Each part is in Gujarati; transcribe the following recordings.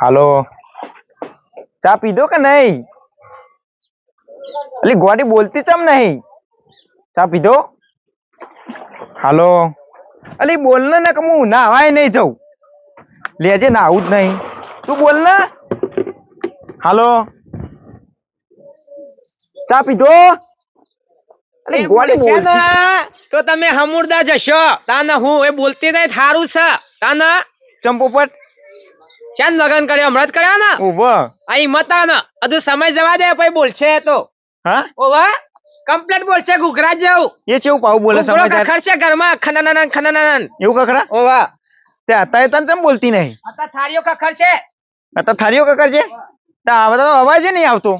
હાલો. ચા પીધો કે નહીં? અલી ગોડી બોલતી ચમ નહીં? ચા પીધો? હાલો. અલી બોલ ને ને કે હું નાવાય નહીં જઉં. લેજે નાવું જ નહીં. તું બોલ ને. હાલો. ચા પીધો? અલી ગોડી બોલ તો તમે હમુરદા જશો. તાના હું એ બોલતી નહીં થારું છે. તાના? ચંપોપટ ચાંદ લગન કર્યો હમણાં જ કર્યા ને? ઊભો. અહીં મતા ને. હજુ સમય જવા દે પછી બોલશે તો. હા? ઓવા કમ્પ્લેટ બોલશે ઘૂઘરા જેવું. એ ચેવું પાવું બોલે સમજ કખડશે ઘરમાં ખનનન ખનનન એવું કખરા ઓવા. તે અત્યારે તને કેમ બોલતી નહીં? અત્યારે થાળીઓ કખડશે છે. અત્યારે થાળીઓ કકર છે? તો આ બધા અવાજ નહીં આવતો.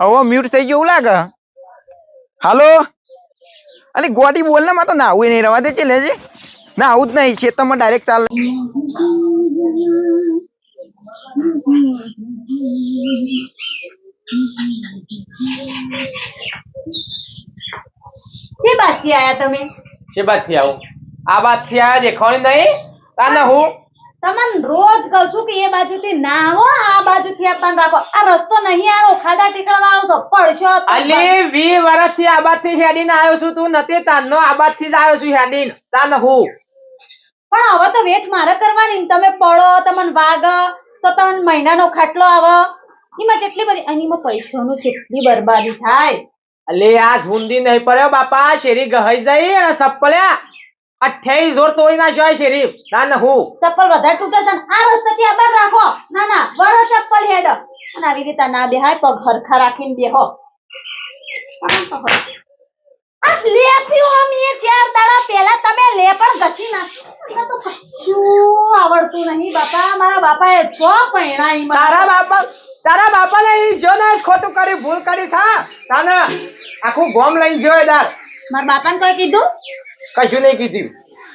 હવે મ્યુટ થઈ ગયું લાગે? હાલો? અલી ગોડી બોલ ને માં તો નાવું નહીં. રવા દે છે લેજે ના આવું જ નહીં ખેતરમાં ડાયરેક્ટ ચાલે. જે બાકી આયા તમે? જે બાતથી આવું. આ બાદથી આયા દેખાણી નહીં? તાના હું? તમન રોજ કહું છું કે એ બાજુથી ના આવો આ બાજુથી આપવાનું રાખો. આ રસ્તો નહીં આરો ખાડા ટીકડા વાળો તો પડશો અલી વી વર્ષથી આ બાદથી હેડીને આવ્યો છું તું નથી તાનો આ બાદથી જ આવ્યો છું હેડીને. તાન હું. પણ હવે તો વેટ મારે કરવાની તમે પડો તમને વાગ તો તમને મહિનાનો ખાટલો આવે. એમાં જેટલી બધી અને એમાં પૈસાનું કેટલી બરબાદી થાય. અલે આ ઝુંડી નહીં પડ્યો બાપા શેરી ગહાઈ જાય અને સપ્પલ્યા અઠ્યાવીસ જોર તોડી નાખ્યો શેરી. ના હું. ચપ્પલ વધારે તૂટે છે ને આ રસ્તેથી આબાર રાખો. ના ના વળો ચપ્પલ હેડ. અને આવી રીતે ના બેહાય પગ હરખા રાખીને બેહો. આ લેતી અમે ચાર દાડા પહેલા તમે લે પણ ઘસી નાખ્યો. તો કશું આવડતું નહીં બાપા. મારા બાપાએ છો મને. તારા બાપા તારા બાપાને જો ને ખોટું કરી ભૂલ કરી સા તાને આખું ગોમ લઈને જોયો દાર મારા બાપાને કઈ કીધું? કશું નહીં કીધું.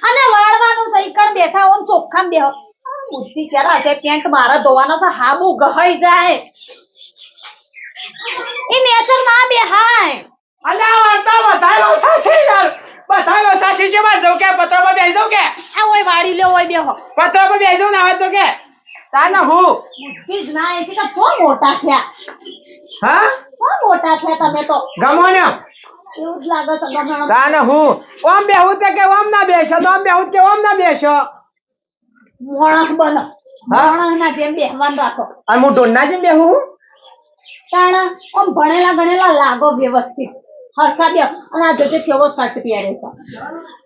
અને વાળવાનું સૈકણ બેઠા ઓમ ચોખ્ખામ બેહો. બુદ્ધિ ક્યારે આજે પેન્ટ મારા ધોવાનો છે? હાબુ ગહાઈ જાય. એ નેચર ના બેહાય. અલે આ વાર્તા બધાય વસાશી યાર બધાય વસાશી છે બસ જવું કે? પત્રો પર બેસી કે? આ ઓય વાડી લે ઓય બેહો. પત્રો પર બેસી જાઉં ને આવે તો કે? તાને હું? બુદ્ધિ જ ના એસી કે છો મોટા થયા? હા? છો મોટા થયા તમે તો? ગમો ને એવું જ લાગે છે ગમે તાને હું? ઓમ બેહું તે કે ઓમ ના બેસો તો ઓમ બેહું કે ઓમ ના બેસો મોણસ બનો. હા? મોણસ ના જેમ બેહવાન રાખો. અને હું ડોન્ના જેમ બેહું તાણા આમ ભણેલા ગણેલા લાગો વ્યવસ્થિત.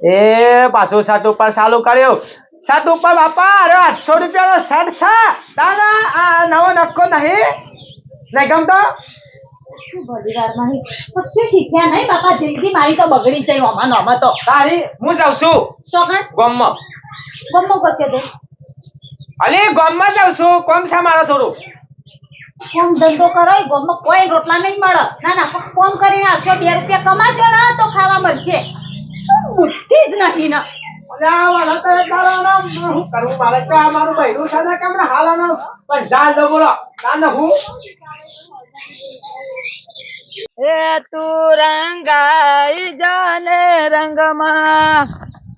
એ પાછું શર્ટ ઉપર ચાલુ કર્યું. શર્ટ ઉપર બાપા અરે આઠસો રૂપિયાનો શર્ટ છે. તાના આ નવો નક્કો નહીં. નહીં ગમતો? ગોમમાં. ગમો અલી ગોમમાં જાઉં છું. કોમ છે મારા થોડું? કોમ ધંધો કરો ગમમાં કોઈ રોટલા નહીં મળે. ના ના પણ કોમ કરીને આવશો બે રૂપિયા કમાશો ને તો ખાવા મળશે. બુદ્ધિ જ નથી ને. રંગાઈ જાને રંગમાં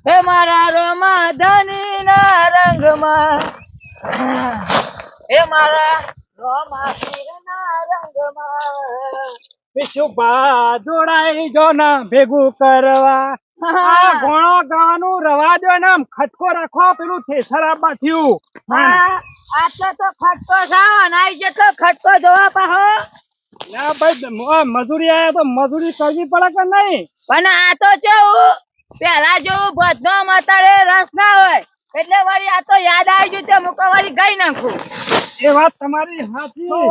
હે મારા રોમા ધની ના રંગમાં હે મારા વિશુભા જોડાઈ જો ને ભેગું કરવા. આ ઘોણો ગાવાનું રવા દો ને આમ ખટકો રાખો પેલું થેસર આપવા થયું આટલો તો ખટકો જાવ નાઈ જેટલો ખટકો જોવા પાહો. ના ભાઈ મજૂરી આયા તો મજૂરી કરવી પડે કે નહીં? પણ આ તો કેવું પેલા જેવું બધો મતારે રસ ના હોય. એટલે વળી આ તો યાદ આવી ગયું છે મુકો વળી ગઈ નાખું. એ વાત તમારી સાચી.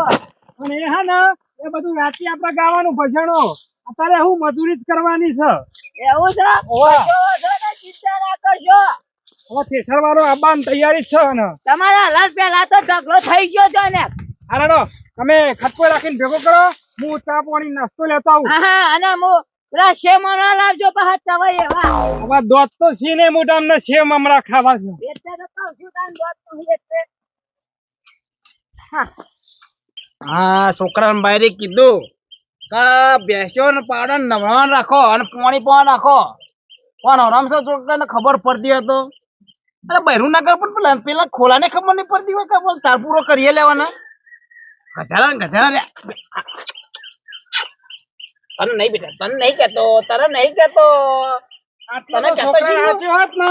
પણ એ હા ને એ બધું રાતે આપણે ગાવાનું ભજનો. અત્યારે હું મજૂરી જ કરવાની છે. એવું છે? ચિંતા ના કરજો. હવે થેસર વાળો આવવાની તૈયારી છે ને. તમારા રસ પેલા તો ઢગલો થઈ ગયો છે ને. હાલો તમે ખટકો રાખીને ભેગો કરો. હું ચા પાણી નાસ્તો લેતો આવું. હા અને હું પેલા સેમ ના લાવજો પાછા તવાઈ એવા હવે દોત તો છે ને હું તમને સેમ હમણાં ખાવા છું. એટલે તો કહું છું તાન દોત એટલે. હા છોકરાને બાયરે કીધું કે બેસ્યો ને પાડો નવરાણ રાખો અને પાણી પણ નાખો. પણ આરામ છે છોકરાને ખબર પડતી હતો અરે બહેરું ના કર પણ પેલા ખોલાને ખબર નહીં પડતી હોય કે ચાર પૂરો કરીએ લેવાના? ગધારા ને ગધારા તને નહીં બેટા તને નહીં કેતો તને નહીં કેતો તને તો કહેતો છોકરા છું. રાખ્યો હોત ને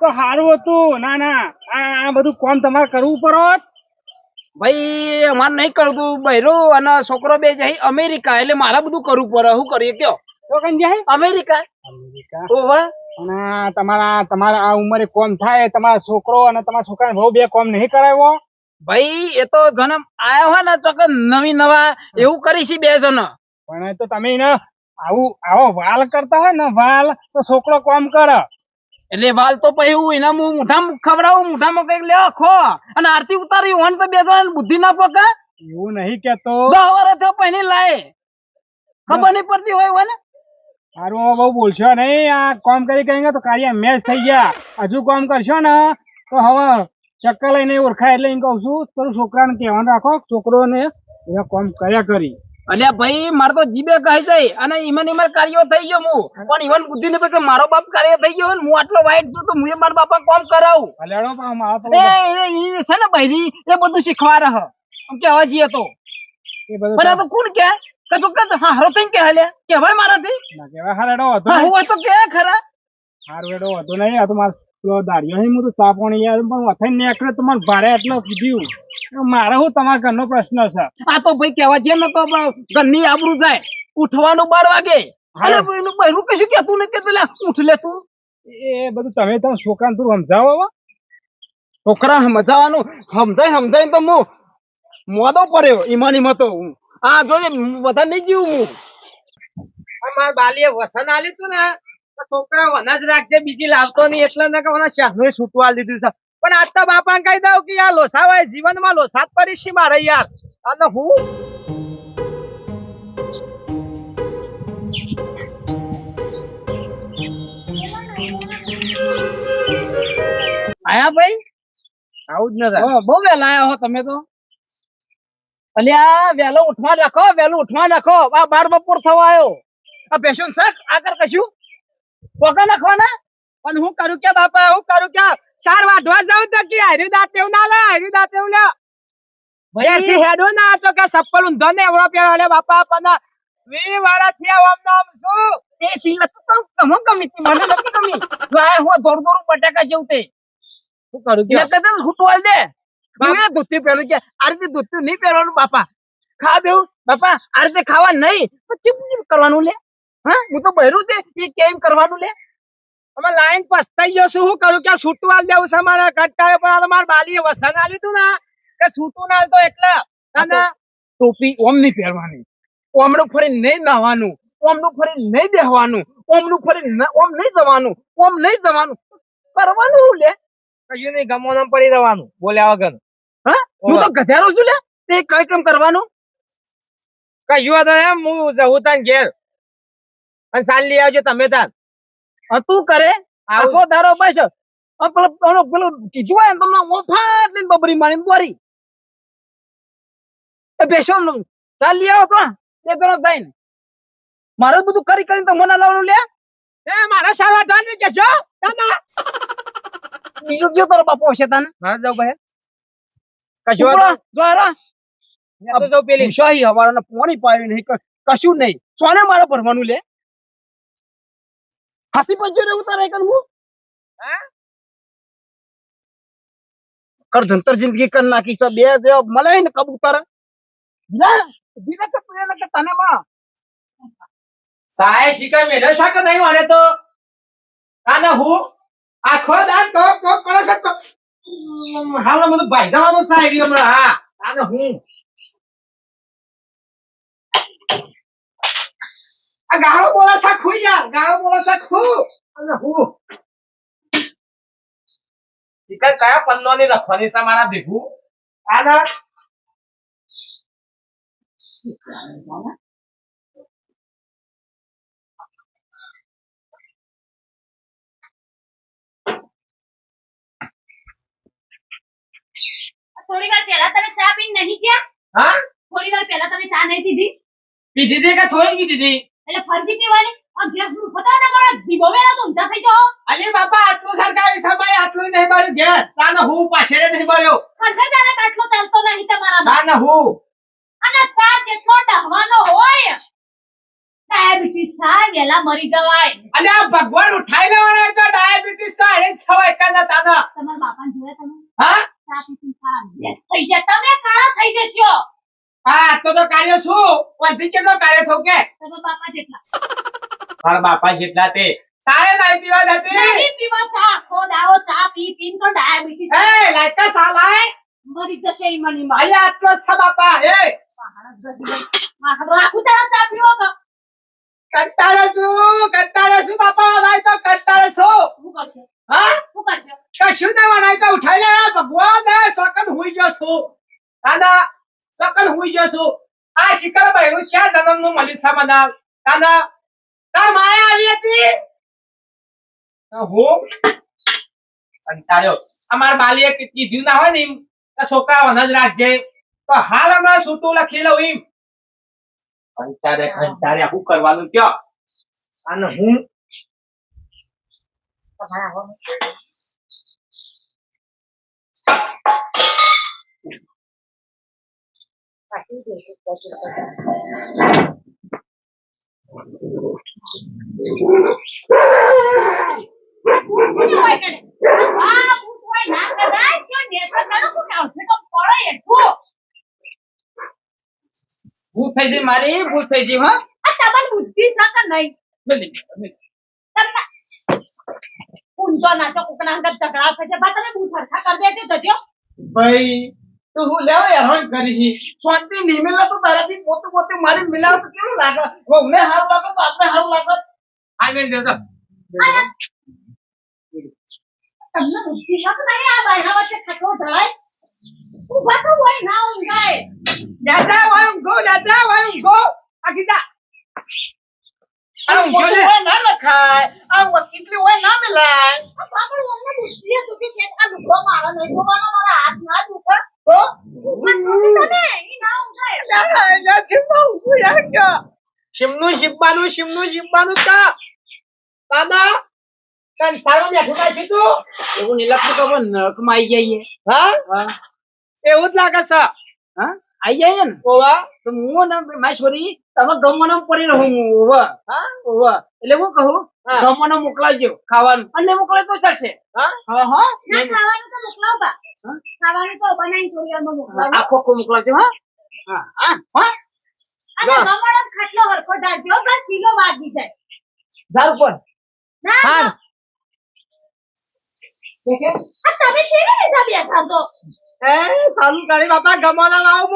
તો સારું હતું. ના ના આ આ બધું કોણ તમારે કરવું પડે હોત ભાઈ અમારે નહીં કરતું. બહેરું અને છોકરો બે જાય અમેરિકા એટલે મારે બધું કરવું પડે. શું કરીએ કયો તો કઈ અમેરિકા. અમેરિકા? ઓવે અને તમારા તમારા આ ઉંમરે કોમ થાય તમારા છોકરો અને તમારા છોકરાને બહુ બે કોમ નહીં કરાવ્યો? ભાઈ એ તો જન્મ આયા હોય ને તો કે નવી નવા એવું કરીશી બે જણ. પણ તો તમે એને આવું આવો વાલ કરતા હોય ને વાલ તો છોકરો કોમ કરે. એટલે વાલ તો પછી હું એના હું મોઢામાં ખવડાવું મોઢામાં કંઈક લે ખો. અને આરતી ઉતારી હોય તો બે જણા બુદ્ધિ ના પકે એવું નહીં કેતો. દસ વર્ષ થયો પહેલી લાય ખબર નહીં પડતી હોય હોય ને સારું બહુ બોલશો નહીં. આ કોમ કરી કહીને તો કાર્ય મેચ થઈ ગયા. હજુ કોમ કરશો ને તો હવે ચક્કર લઈને ઓળખાય એટલે એમ કહું છું તારું છોકરાને કહેવાનું રાખો છોકરોને એ કોમ કર્યા કરી. અલ્યા ભાઈ મારે તો જીબે કહી જાય અને ઈમન ઈમન કાર્યો થઈ ગયો હું. પણ ઈવન બુદ્ધિ ને કે મારો બાપ કાર્ય થઈ ગયો હું આટલો વાઈટ છું તો હું એ મારા બાપા કોમ કરાવું. એ છે ને ભાઈ એ બધું શીખવા રહ. કેવા જઈએ તો. પણ આ તો કોણ કે કે ચોક્કસ હા હરો થઈને કે હાલે કેવાય મારાથી? ના કહેવાય હારેડો હતો હા હોય તો કે ખરા. હારું એડો હતો નહીં આ તો મારો દાડિયો હું તો ચા પાણી યાર પણ વથાઈ નીકળે તો મને ભારે એટલો કીધું મારે શું તમારા ઘરનો પ્રશ્ન છે. આ તો ભાઈ કેવા જે ને તો ઘરની આબરૂ જાય. ઉઠવાનું બાર વાગે. અરે એનું બહેરું કશું કેતું ને કે લે ઉઠ લે તું. એ બધું તમે તમે છોકરાને તું સમજાવો છોકરા સમજાવવાનું સમજાય સમજાય તો હું મોદો પડ્યો ઈમાની મતો તો હું. આ જોજે બધા નહીં જીવું હું મારા બાલીએ વસન આલ્યું તું ને છોકરા વના જ રાખજે બીજી લાવતો નહીં. એટલે ને કે મને શાહનું છૂટવા દીધું છે. પણ આજ તો બાપા કહી દઉં કે આ લોસાવાય જીવનમાં લોસાત પડી મારે યાર. અને હું? આયા ભાઈ? આવું જ નતા બહુ વહેલા આયા હો તમે તો. અલ્યા વહેલો ઉઠવા નાખો વહેલું ઉઠવા નાખો. આ બાર બપોર થવા આવ્યો આ પેશન શક? આગળ કશું? પગા નાખવાના? પણ હું કરું કે બાપા? હું કરું કે ચાર વાઢવા જાઉં તો કે હરી દાંત એવું ના લે હરી દાંત એવું લે. ભાઈ હેડો ના તો કે સપ્પલ ઊંધો ને એવડો પેલો લે બાપા પણ વી વાળા થયા ઓમ નામ શું એ સિંહ તો કમો ગમી તી, મને નથી ગમી. આ હું દોર દોર બટાકા જેવું તે. શું કરું કે કદ હુટવાલ દે એ ધોતી પહેરું કે આ રીતે ધોતી નહીં પહેરવાનું બાપા. ખા બેવું બાપા આ રીતે ખાવા નહીં. તો ચીપ ચીપ કરવાનું લે. હા હું તો બહેરું તે એ કેમ કરવાનું લે? અમે લાઈન પસ્તાઈ ગયો શું કરું કે છૂટું આલ દેવું છે મારા કંટાળે પણ આ તો મારા બાલીએ વસન આલ્યું તું ના કે છૂટું ના તો એટલે. ના ના. ટોપી ઓમ નહીં પહેરવાની. ઓમણું ફરી નહીં નાવાનું ઓમનું ફરી નહીં બેહવાનું. ઓમનું ફરી ઓમ નહીં જવાનું. ઓમ નહીં જવાનું. કરવાનું શું લે? કયું નહીં ગમોના પડી રહેવાનું. બોલ્યા વગર. હા? હું તો ગધેરો છું લે? તે કઈ કેમ કરવાનું? કયું તો એમ હું જવું તાન ઘેર. અને સાલ લઈ આવજો તમે તાન. હા, તું કરે? આખો દારો બસ. પેલું પેલો કીધું હોય તમને ઓફાટ ને બબરી મારી બોરી. એ બેસો ચાલ આવો તો. એ તો થઈને. મારે બધું કરી કરીને તો મને લાવવાનું લે. એ મારા સારવાર ધાન કે છો? તાના બીજું કયો તારો બાપો હશે તને? મારે જાવ ભાઈ. કશું પેલી. શાહી હવારાને પાણી પાયું નહીં. કશું નહીં. સોને મારે ભરવાનું લે. હાથી પંજો રે ઉતારે કન હું? કર જંતર જિંદગી કર નાખી છે. બે દેવ મળે ને કબૂતર? ના બીજા તો પેલા કે તને માં સાહેબ શિકાર મેળે શાક નહીં મને તો. કાના હું? આખો દાન કો કો કરો છે હાલો મને ભાઈ જવાનું સાહેબ હમણાં હા. કાના હું? આ ગાળો બોલા સાખું યાર ગાળો બોલા સાખું અને હું. કયા પન્નો ની લખવાની છે મારા ભેગું? આના થોડી વાર પહેલા તમે ચા પીને નહીં જ્યાં હા? થોડી વાર પહેલા તમે ચા નહીં પીધી? પીધી હતી કે થોડી પીધી હતી એટલે ફરતી પીવાની આ ગેસનું પતા ના કરો દીવો વેળા તો ઊંધા થઈ જાઓ. અલી બાપા આટલો સરકારી સમય આટલો નહીં માર્યું ગેસ. તાને હું પાછળ નહીં માર્યો. ખડખડાને કાટલો ચાલતો નહીં તમારા તાને હું? અને ચા જેટલો ડહવાનો હોય ડાયાબિટીસ થાય વેલા મરી જવાય. અને આ ભગવાન ઉઠાઈ લેવાના તો ડાયાબિટીસ તો અરે છવાય કાના તાના. તમારા બાપાને જોયા તમે? હા? ચા પીતી થઈ જાય તમે કાળા થઈ જશો. હા તો તો કાર્ય શું? વધી કેટલો કાર્ય થયો કે? બાપા જેટલા. મારા બાપા જેટલા તે. સારે નાઈ પીવા જતી? નહીં પીવા ચા. આખો દાડો ચા પી પીને તો ડાયાબિટીસ. એ લાઈકા સાલાય મરી જશે ઈ મની માં અહીંયા આટલો છે બાપા એ. રાખું તારા ચા પીવો તો. કંટાળે શું કંટાળે શું બાપા વનાય તો કંટાળે શું શું કરશો? હા? શું કરશો? કશું ના વનાય તો ઉઠાઈ લે ભગવાન સકન હુઈ ગયો છું. દાદા સકન હું ગયો આ શિકર બહેરું શા જન્મનું મલિસા બનાવ. દાદા તાર માયા આવી હતી? હું કંટાળ્યો અમાર બાલીએ કીધું ના હોય ને એમ છોકરા વન જ રાખજે. તો હાલ હમણાં છૂટું લખી લઉં એમ. કંટાળે કંટાળે શું કરવાનું કયો? અને હું? શું હોય પડે એટલું. ભૂલ થઈ ગઈ મારી ભૂલ થઈ ગઈ હા આ તમારી બુદ્ધિ છે કે નહીં? તમને ઊંઝો નાચો કોકના અંગત ઝઘડા થશે બા તમે બહુ સરખા કરી દેજો ભાઈ તું હું લેવા હેરાન કરી શાંતિ નહીં મિલે તો તારાથી પોતે પોતે મારી મિલાવ તો કેવું લાગે વહુને હારું લાગે તો આપણે હારું લાગે આ મેં દેતો અને તમને બુદ્ધિ છે કે નહીં આ બાયણા વચ્ચે ખટલો ઢળાય ઊભા તો હોય ના ઊંઘાય દાદા વાય ઊંઘો દાદા વાય ઊંઘો આ કીધા આ ઊંઘો લે ના લખાય આ વકીટલી હોય ના મિલાય આ બાપડ અમને બુદ્ધિ હતું કે છે આ લુગડો મારો નહીં ધોવાનો મારા હાથ ના દુખે તો તો દાદા શિમનું ઊંઘું શિમનું શિમવાનું કા દાદા કાન સારો બેઠું કાઈ સીધું એવું નહીં લાગતું કે આપણે નરકમાં આઈ જઈએ. હા? હા. એવું જ લાગે છે. હા? આઈ જઈએ ને? ઓવા. તો હું ને મારી છોરી તમે ગમવાનો પડી રહું હું ઓવા. હા? ઓવા. એટલે હું કહું ગમોનો મોકલાવજો ખાવાનું. અને મોકલે તો ચાલશે હા? હા ખાવાનું તો મોકલાવ બા ખાવાનું તો બનાવી થોડી મોકલાવ આખો આખો મોકલાવજો હા? હા હા હા. અને ગમોનો ખાટલો હરખો ઢાળજો બસ શીલો વાગી જાય. ઝાડ પર ના હા. તમે કેવી રીતે બેઠા છો? એ સાલું કરી બાપા ગમાના લાવ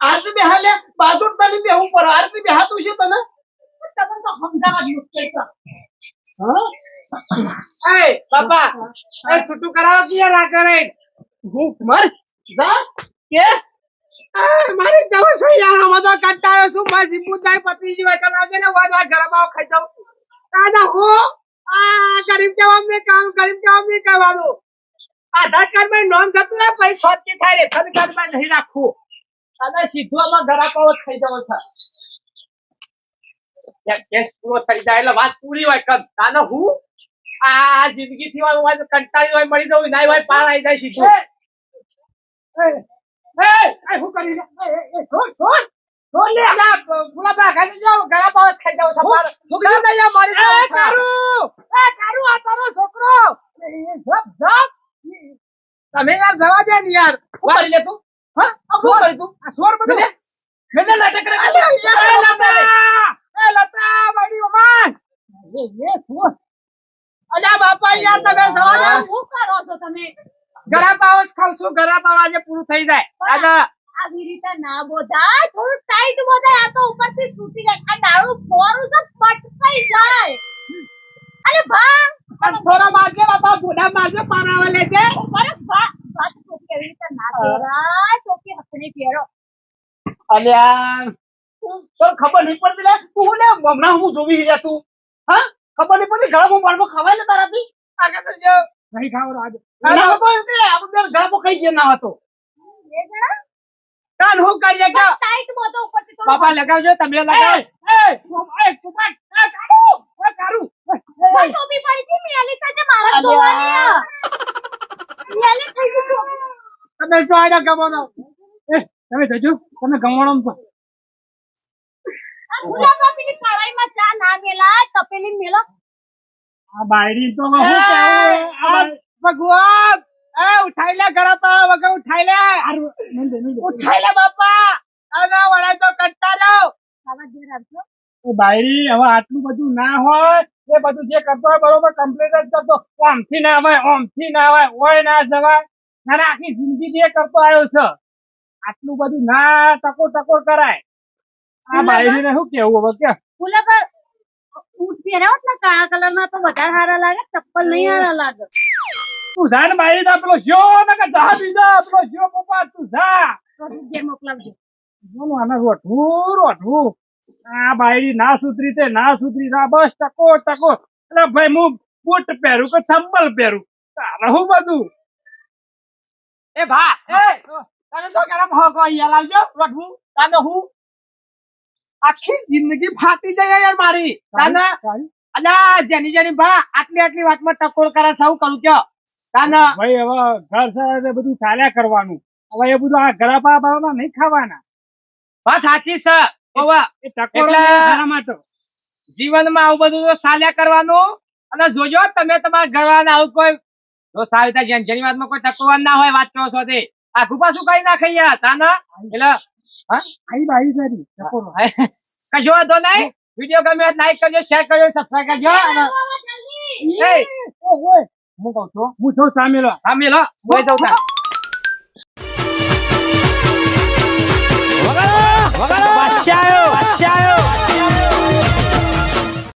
આરતી બે હાલે બહાદુર તલી બે પર આરતી બે હાથ છે તને? મર. જવું છે યાર, આમાં તો કંટાળો છું. બસ ઈમું જાય પતિ જીવાય ને વાદા ઘરમાં ખાઈ જાઉં. દાદા, હું આ ગરીબ જવાબ ને કામ ગરીબ જવાબ ને કહેવાનું. આધાર કાર્ડમાં નોંધ થતું ને પછી સોચી થાય રેશન કાર્ડમાં નહીં રાખવું. અને સીધું આમાં ઘરાકો જ થઈ જવો છે. કેસ પૂરો થઈ જાય એટલે વાત પૂરી હોય તાને હું આ જિંદગી થી હોય હોય કંટાળી હોય મળી જવું ના હોય પાર આવી જાય સીધું. એ એ હું કરી લે એ એ છોડ છોડ છોડ લે. અલા ફૂલા બા જાવ ગળા પાવસ ખાઈ જાવ સપાર ના દયા મારી એ કારું! એ કારું આ તારો છોકરો! જપ જપ તમે યાર જવા દે ને યાર. શું કરી લે તું? હા? શું કરી તું? આ સોર બધું મેને નાટક કરે યાર એ લતા એ લતા મારી જે એ શું? અલ્યા બાપા યાર તમે જવા હું કરો છો તમે? ગરા પાવસ ખાવ છું ગરા પાવ આજે પૂરું થઈ જાય. દાદા આવી રીતે ના બોધા થોડું ટાઈટ બોધા આ તો ઉપરથી સૂટી જાય. આ દારૂ ફોરું છે પટકાઈ જાય. અરે ભા અને થોડા મારજે બાપા બુઢા મારજે પારાવા લેજે. બરસ ભા વાત ટોપી એવી રીતે ના દેરા તો કે હકને પહેરો. અલ્યા તો ખબર નહીં પડતી લે? તું હું લે હમણાં હું જોવી છે તું. હા? ખબર નહીં પડતી? ગળા હું બાળમાં ખવાય લે તારાથી? આગળ તો જો. નહીં ખાવ રાજ ના હતો એમ કે આપણે બે ગળા કઈ જે ના હતો. કાન હું કરી કે? ટાઈટ બોધો ઉપરથી તો બાપા લગાવજો તમે લગાવ. એ એ ચુપાટ એ કારું એ કારું જો ટોપી પડી છે મેલી તો છે મારા ધોવાની પૈસો આયા ગમવાનો એ તમે જજો. તમે ગમવાડો ચા ના તપેલી મેલો. આ તો ભગવાન એ ઉઠાઈ લે ગરપા વગર ઉઠાઈ લે. ઉઠાઈ લે બાપા અને વળાય તો કંટા લો ઘેર એ બાયડી હવે આટલું બધું ના હોય એ બધું જે કરતો હોય બરોબર કમ્પ્લીટ જ કરતો. ઓમથી ના આવે ઓમથી ના આવે ઓય ના જવાય. ના ના, આખી જિંદગી જે કરતો આવ્યો છે. આટલું બધું ના ટકોર ટકોર કરાય. આ બાયડીને શું કેવું હવે કે? ગુલાબા ઊંટ પહેર્યા હોત ને કાળા કલર ના તો વધારે સારા લાગે ચપ્પલ નહીં સારા લાગે. તું જા ને બાયડી તા પેલો જો ને કે જા બીજા પેલો જો પપ્પા તું જા. બધું મોકલાવજો. બોલો આને રોઠવું રોઠવું આ બાયડી ના સુધરી તે ના સુધરી ના બસ ટકો ટકો. એટલે ભાઈ હું બૂટ પહેરું કે ચંપલ પહેરું? તારે હું બધું? એ ભા એ તને તો ગરમ હો કો અહીંયા લાવજો રોટવું તાને હું. આખી જિંદગી ફાટી જાય યાર મારી. તાને અલા જેની જેની ભા આટલી આટલી વાતમાં ટકોર કરે સૌ કરું કયો? તાને ભાઈ હવે ઘર સર બધું ચાલ્યા કરવાનું. હવે એ બધું આ ગળા બાવા નહીં ખાવાના. વાત સાચી છે. ઓવા એ ટકોર માટે જીવનમાં આવું બધું તો સાલ્યા કરવાનું. અને જોજો તમે તમારા ઘરવાળાને આવું કોઈ જો સાવિતા જેન વાતમાં કોઈ ટકોર ના હોય વાત કરો છો તે. આખું પાછું કઈ ના ખાઈ યાર તાના? એટલે હા? આઈ બાઈ સારી ટકોર કશો વાંધો નહીં. વીડિયો ગમે લાઈક કરજો શેર કરજો સબસ્ક્રાઇબ કરજો. અને એ! હું કહું છું? હું સૌ સામેલો. હા. મેલો બોય દઉં તા બાદશાહ